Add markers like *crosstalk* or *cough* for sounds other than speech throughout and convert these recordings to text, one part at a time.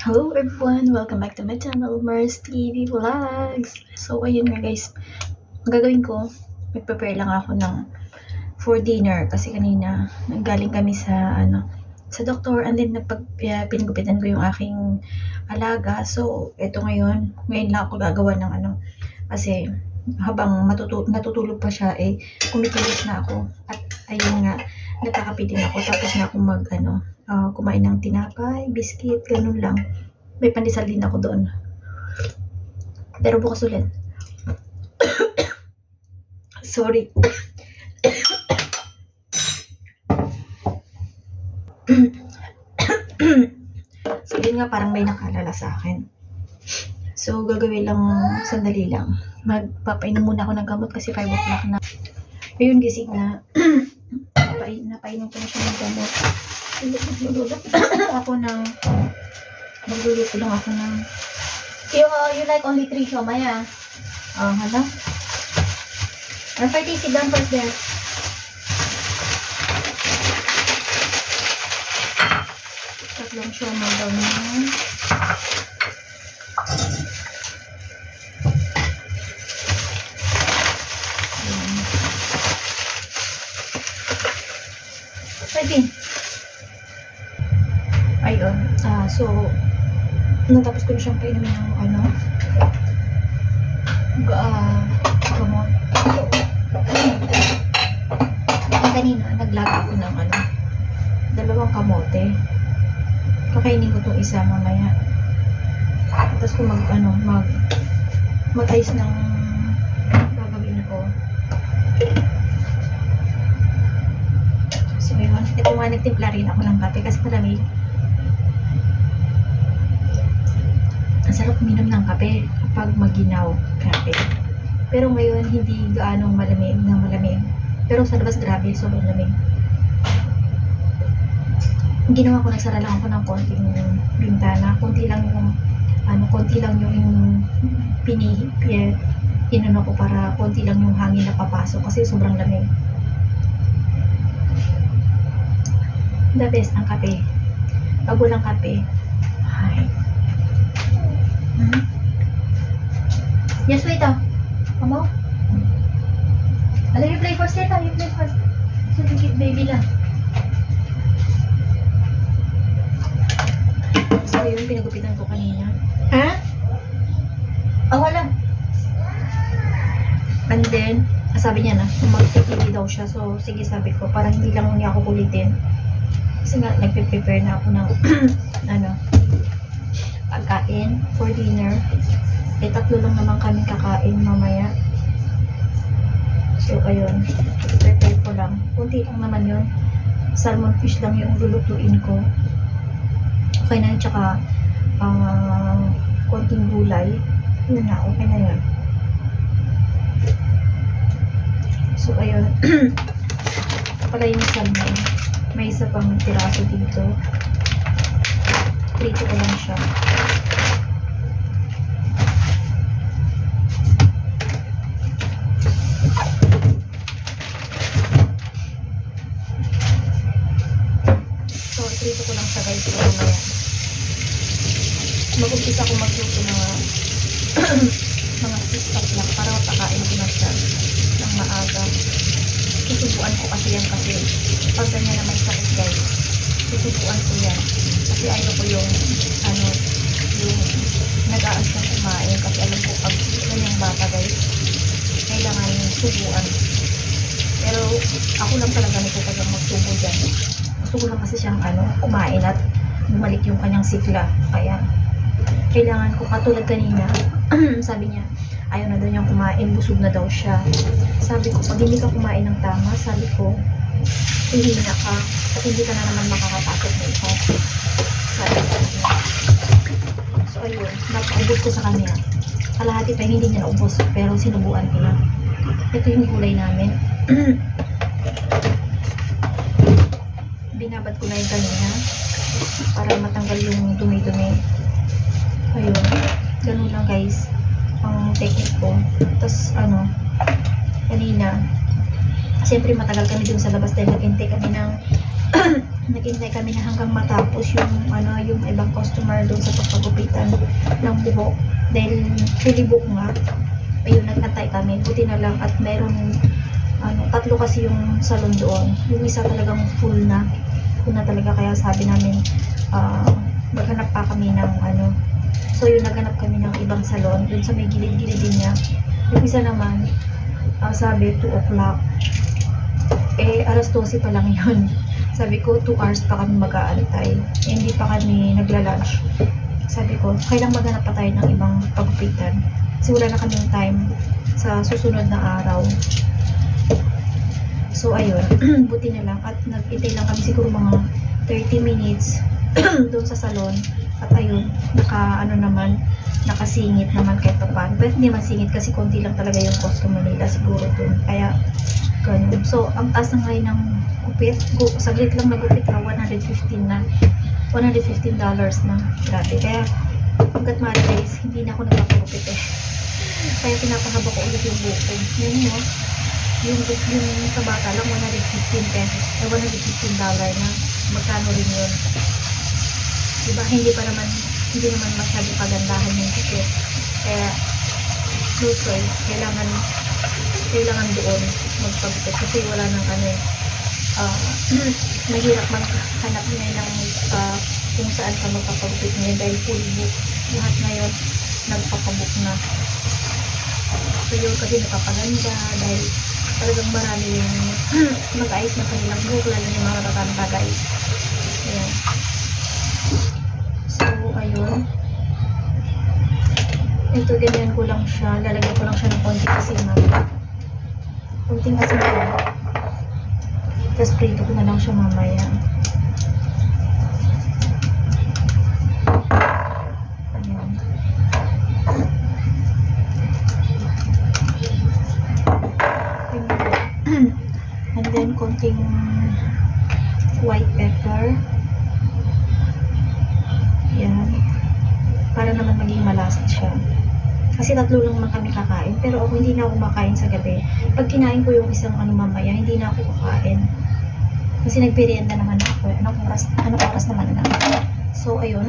Hello everyone! Welcome back to my channel, Mars TV Vlogs! So, ayun nga guys. Ang gagawin ko, mag-prepare lang ako ng for dinner kasi kanina nanggaling kami sa ano sa doktor and then pinigupitan ko yung aking alaga. So, eto ngayon, ngayon lang ako gagawa ng ano kasi habang matutu natutulog pa siya eh kumikilos na ako at ayun nga nagkakapitin ako tapos na ako mag ano ah, kumain ng tinapay, biscuit, ganun lang. May pandesal din ako doon. Pero bukas ulit. *coughs* Sorry. *coughs* so, yun nga, parang may nakalala sa akin. So, gagawin lang, sandali lang. Magpapainom muna ako ng gamot kasi 5 o'clock na. Ayun, gising na. *coughs* Napain, napainom ko na siya ng gamot. Magluluto ako ng magluluto lang ako ng you, uh, you like only three siomay ah ah hala I'm fighting sit down first there tatlong siomay daw niya ko na siyang painumin ng ano, ah, gamot. Eh, kanina, naglaga ako ng ano, dalawang kamote. Kakainin ko itong isa mamaya. Tapos kung mag, ano, mag, mag-ayos ng gagawin ko. So, yun. Ito nga, nagtimpla rin ako ng kape kasi malamig. Ang sarap uminom ng kape kapag maginaw. Grabe. Pero ngayon, hindi gaanong malamig na malamig. Pero sa labas, grabe, sobrang lamig. Ginawa ko, nagsara lang ako ng konting bintana. Konti lang yung, ano, konti lang yung pini, pi- inano ko para konti lang yung hangin na papasok kasi sobrang lamig. The best ang kape. Pag walang kape, Hmm? Yes, wait ah. Come on. Alam, you play first, Teta. You play first. So, you keep baby lang. So, yun, pinagupitan ko kanina. Ha? Ah, wala. And then, ah, sabi niya na, magpipili daw siya. So, sige, sabi ko, para hindi lang niya ako kulitin. Kasi nga, nagpe-prepare na ako ng, *clears throat* ano, pagkain for dinner. Eh, tatlo lang naman kami kakain mamaya. So, ayun. Prepare ko lang. Kunti lang naman yun. Salmon fish lang yung lulutuin ko. Okay na yun. Tsaka, ah, konting gulay. Yun na. Okay na yun. So, ayun. *clears throat* Pala yung salmon. May isa pang tiraso dito. Prito ko lang siya. So, prito ko lang siya guys. So. Mag-umpisa ako magluto ng mga *clears throat* six lang para mapakain ko na siya ng maaga. Susubuan ko kasi yan kasi pag ganyan naman sakit guys, susubuan ko yan. Ayaw ko yung ano, yung nag-aas na kumain kasi alam ko pag ganyang bata guys, kailangan subuan. Pero ako lang talaga nito tagang magsubo dyan. Gusto ko lang kasi siyang ano, kumain at bumalik yung kanyang sigla. Kaya kailangan ko katulad kanina, *clears throat* sabi niya, ayaw na daw niyang kumain, busog na daw siya. Sabi ko, pag hindi ka kumain ng tama, sabi ko, hihina ka at hindi ka na naman makakapasok nito. So, ayun, napaubos ko sa kanya. Kalahati pa hindi niya naubos, pero sinubuan ko na. Ito yung gulay namin. *clears throat* Binabad ko na yung kanina para matanggal yung dumi-dumi. Ayun. Ganun lang guys. Ang technique ko. Tapos ano, kanina, Siyempre matagal kami dun sa labas dahil naghintay kami ng *clears throat* naghintay kami na hanggang matapos yung ano yung ibang customer doon sa pagpagupitan ng buhok dahil fully book nga. Ayun nagantay kami. Buti na lang at meron ano tatlo kasi yung salon doon. Yung isa talagang full na. Full na talaga. Kaya sabi namin ah maghanap pa kami ng ano. So yun naghanap kami ng ibang salon. Dun sa may gilid-gilid din niya. Yung isa naman ah, sabi 2 o'clock eh alas 12 pa lang yun. *laughs* Sabi ko 2 hours pa kami mag-aantay. Eh, hindi pa kami nagla-lunch. Sabi ko kailang maghanap pa tayo ng ibang pagupitan kasi wala na kaming time sa susunod na araw. So ayun. *clears throat* Buti na lang. At nag-intay lang kami siguro mga 30 minutes *clears throat* doon sa salon. At ayun naka ano naman nakasingit naman kahit pa paano pero hindi man kasi konti lang talaga yung customer nila siguro doon. Kaya ganun. So ang taas ng ngayon ng gupit gu saglit lang nagupit na. 115 na 115 dollars na. Grabe. Kaya hanggat maaari guys hindi na ako nagpapagupit eh. Kaya pinapahaba ko ulit yung buko yun mo yung, yung sa bata lang 115 pesos. Eh 115 dollar na. Magkano rin yun? Diba? Hindi pa naman hindi naman masyado kagandahan yung ticket kaya no choice. Kailangan kailangan doon magpagupit kasi wala nang ano eh. Ah, *clears throat* mahirap maghanap ngayon ng ah, kung saan ka magpapagupit ngayon dahil full book. Lahat ngayon nagpapabook na. So yun kasi napapaganda dahil talagang marami yung *clears throat* mag-ayos na kanilang buhok lalo yung mga matatanda guys. Ayan. So ayun. Ito ganyan ko lang siya. Lalagyan ko lang siya ng konti asin konting asin lang tapos prito ko na lang siya mamaya ayan Yun po. and then konting white pepper yan para naman maging malasa siya kasi tatlo lang naman kami kakain. Pero ako hindi na ako kumakain sa gabi. Pag kinain ko yung isang ano mamaya hindi na ako kakain. Kasi nagperienda naman ako anong oras, anong oras naman na? So ayun.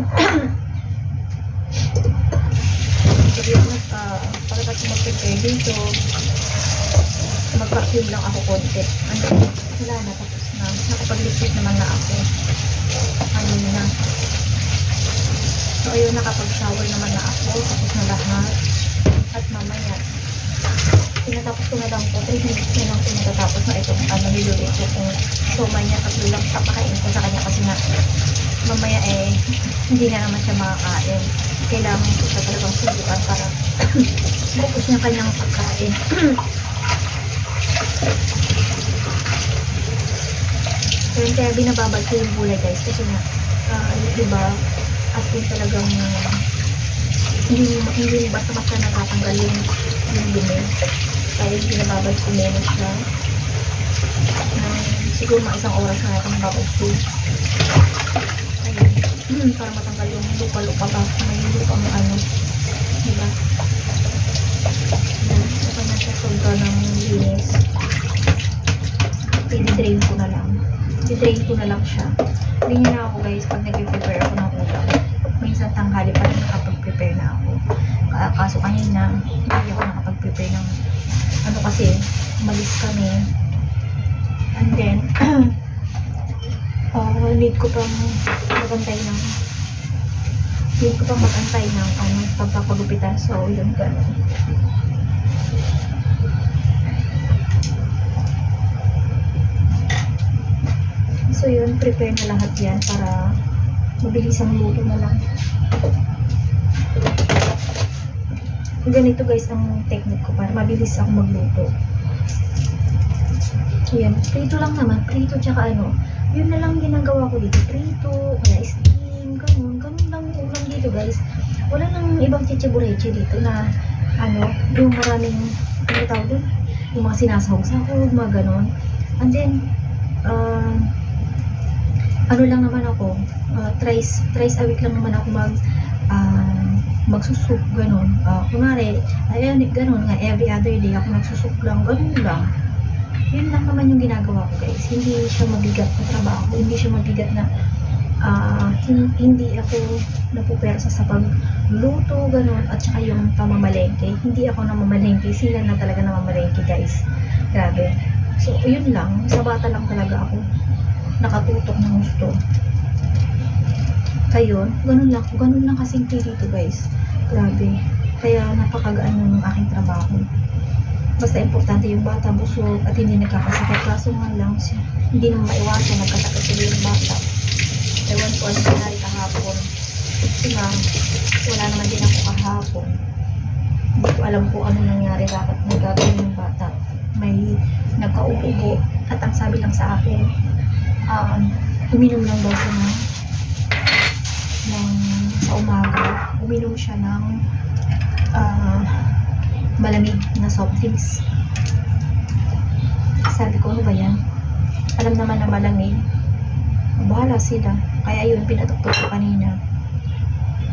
So yun uh, pagkatapos mag-prepare dito. Mag-vacuum lang ako konti. Ano wala na. Tapos na. Nakapag-lipstick naman na ako. Ano na. So ayun nakapag-shower naman na ako. Tapos na lahat tinatapos ko na lang po 3 minutes na lang po natatapos na itong ano niluluto kung somay niya tatlo lang papakain ko sa kanya kasi na mamaya eh hindi na naman siya makakain. Kailangan ko siya talagang subukan para *coughs* focus niya kanyang pagkain. *coughs* Kaya kaya binababad ko yung gulay guys kasi nga, ah, diba, as in talagang ah, hindi, hindi basta-basta natatanggal yung, yung dumi. Yung binababad ko meron siya. siguro mga isang oras na natin babad. Ayun. *clears throat* para matanggal yung lupa-lupa ba. May lupa mo ano. Diba? Ayan. Okay na siya sobra ng linis. Pinidrain ko na lang. Pidrain ko na lang siya. Hindi na ako guys pag nag-prepare ako ng ulam. Minsan tanghali pa rin nakapag-prepare na ako. Kaso kanina, hindi ako nakapag-prepare ng ano kasi, malis kami. And then, *clears throat* uh, need ko pang magantay ng need ko pang magantay ng ano, pagpapagupitan. So, yun ganun. So yun, prepare na lahat yan para mabilis ang luto na lang. Ganito guys ang technique ko para mabilis ako magluto. Yan, prito lang naman. Prito tsaka ano, yun na lang ginagawa ko dito. Prito, kaya steam, ganun. Ganun lang yung ulam dito guys. Wala nang ibang chichibureche dito na ano, yung maraming, ano tawag doon? Yung mga sinasahog-sahog, mga ganun. And then, um, ano lang naman ako, uh, thrice, thrice a week lang naman ako mag, uh, magsusuk, ganun. Uh, kunwari, ayan, ganun nga, every other day ako nagsusuk lang, ganun lang. yun lang naman yung ginagawa ko guys. Hindi siya mabigat na trabaho. Hindi siya mabigat na hin- hindi ako napupersa sa pagluto, ganun, at saka yung pamamalengke. Hindi ako namamalengke. Sila na talaga namamalengke guys. Grabe. So, yun lang. Sa bata lang talaga ako nakatutok ng gusto. Ayun, ganun lang. Ganun lang kasimple dito guys. Grabe. Kaya napakagaan yung aking trabaho. Basta importante yung bata busog at hindi nagkakasakit. Kaso nga lang, si- hindi naman maiwasan nagkasakit sila yung bata. Ewan ko ano nangyari kahapon. Kasi nga, wala naman din ako kahapon. Hindi ko alam kung ano nangyari, bakit nagagawin yung bata. May nagkaubo at ang sabi lang sa akin, um, uminom lang daw siya ng, ng sa umaga. Uminom siya ng ah, malamig na soft drinks. Sabi ko, ano ba yan? Alam naman na malamig. Bahala sila. Kaya yun, pinatuktok ko kanina.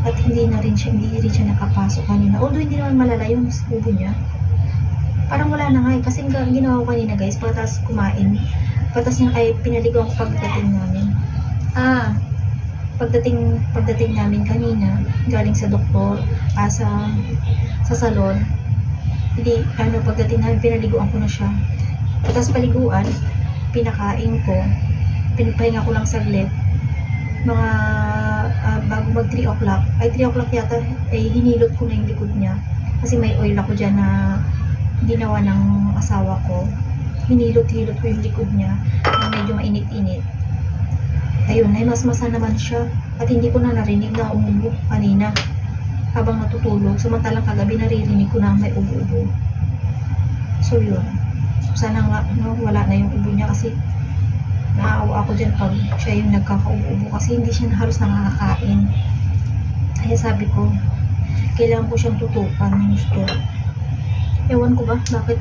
At hindi na rin siya, hindi rin siya nakapasok kanina. Although hindi naman malala yung ubo niya. Parang wala na nga eh. Kasi ginawa ko kanina guys, pagkatapos kumain, pagkatapos niya ay pinaligaw ko pagdating namin. Ah, pagdating pagdating namin kanina, galing sa doktor, ah, sa, sa salon, hindi, ano, pagdating namin, pinaliguan ko na siya. Tapos paliguan, pinakain ko, pinapahinga ko lang saglit, mga ah, bago mag 3 o'clock, ay 3 o'clock yata, ay hinilot ko na yung likod niya. Kasi may oil ako dyan na ginawa ng asawa ko. Hinilot-hilot ko yung likod niya na medyo mainit-init. Ayun, ay masmasa naman siya. At hindi ko na narinig na umubo kanina habang natutulog. Samantalang kagabi naririnig ko na may ubo-ubo. So yun. Sana nga no, wala na yung ubo niya kasi naawa ako dyan pag siya yung nagkakaubo kasi hindi siya halos nakakakain. Kaya sabi ko, kailangan ko siyang tutukan ng gusto. Ewan ko ba, bakit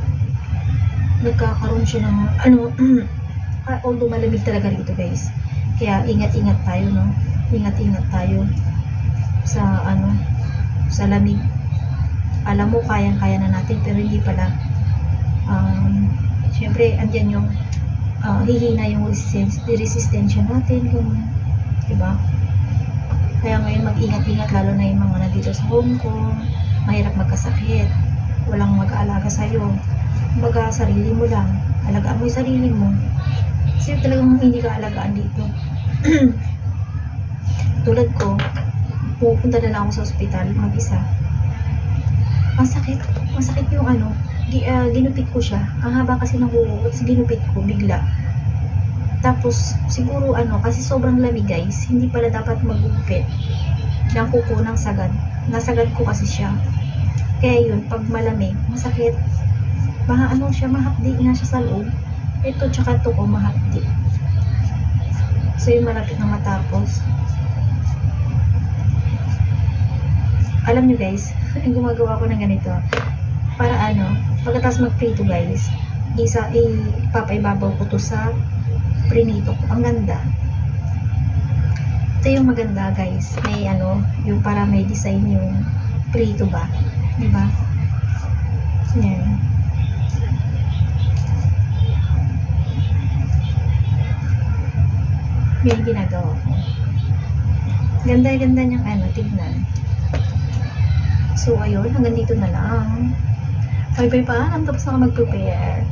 nagkakaroon siya ng, ano, *clears throat* ah, although malamig talaga rito guys. Kaya ingat-ingat tayo, no? Ingat-ingat tayo sa, ano, sa lamig. Alam mo, kayang-kaya na natin, pero hindi pala. Um, Siyempre, andyan yung ah, hihina yung resistance, resistensya natin, ganun. Diba? Kaya ngayon mag-ingat-ingat, lalo na yung mga nandito sa Hong Kong, mahirap magkasakit, walang mag-aalaga sa'yo. Kumbaga, sarili mo lang. Alagaan mo yung sarili mo. Kasi talagang hindi ka alagaan dito. *clears throat* Tulad ko, pupunta na lang ako sa ospital mag-isa. Masakit. Masakit yung ano, gi, ah, ginupit ko siya. Ang haba kasi ng kuko ko, tapos ginupit ko bigla. Tapos, siguro ano, kasi sobrang lamig guys, hindi pala dapat magugupit ng kuko ng sagad. Nasagad ko kasi siya. Kaya yun, pag malamig, masakit. Maha ano siya, mahapdi nga siya sa loob. Ito, tsaka ito ko, mahapdi. So, yun malapit na matapos. Alam nyo guys, *laughs* ang gumagawa ko ng ganito, para ano, pagkatapos mag-prito guys, isa, ipapaibabaw ko to sa prinito ko. Ang ganda. Ito yung maganda guys. May ano, yung para may design yung prito ba? Di ba? Yan. Yung ginagawa ko. Ganda-ganda niyang ano, tignan. So, ayun, hanggang dito na lang. Bye-bye pa. Tapos na ako mag-prepare.